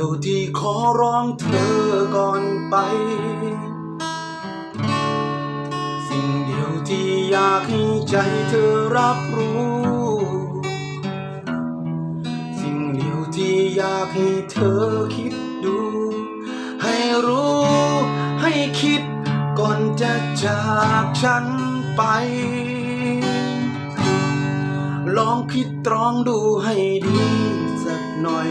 เดียวที่ขอร้องเธอก่อนไป สิ่งเดียวที่อยากให้ใจเธอรับรู้ สิ่งเดียวที่อยากให้เธอคิดดู ให้รู้ ให้คิดก่อนจะจากฉันไปลองคิดตรองดูให้ดีสักหน่อย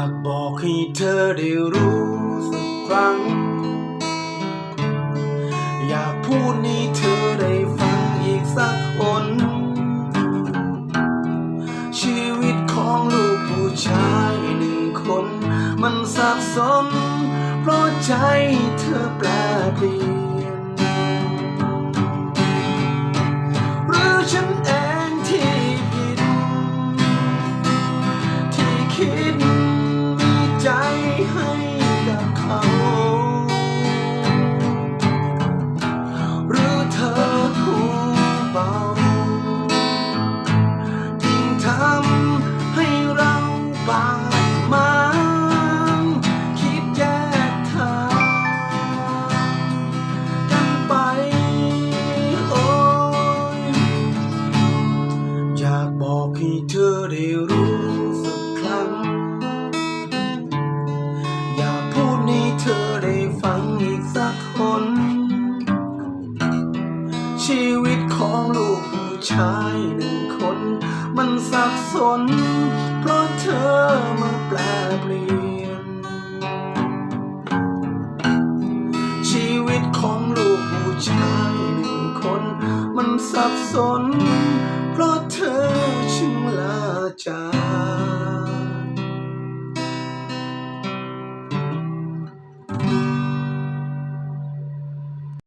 ากบอกให้เธอได้รู้สักครั้ง อยากพูดให้เธอได้ฟังอีกสักคน ชีวิตของลูกผู้ชายหนึ่งคน มันสับสน เพราะใจเธอแปลเปลี่ยนหรือฉันเองที่ผิดที่คิด ชีวิตของลูกผู้ชายหนึ่งคน มันสับสน เพราะเธอมาแปลเปลี่ยน ชีวิตของลูกผู้ชายหนึ่งคน มันสับสน เพราะเธอช่างลาจาก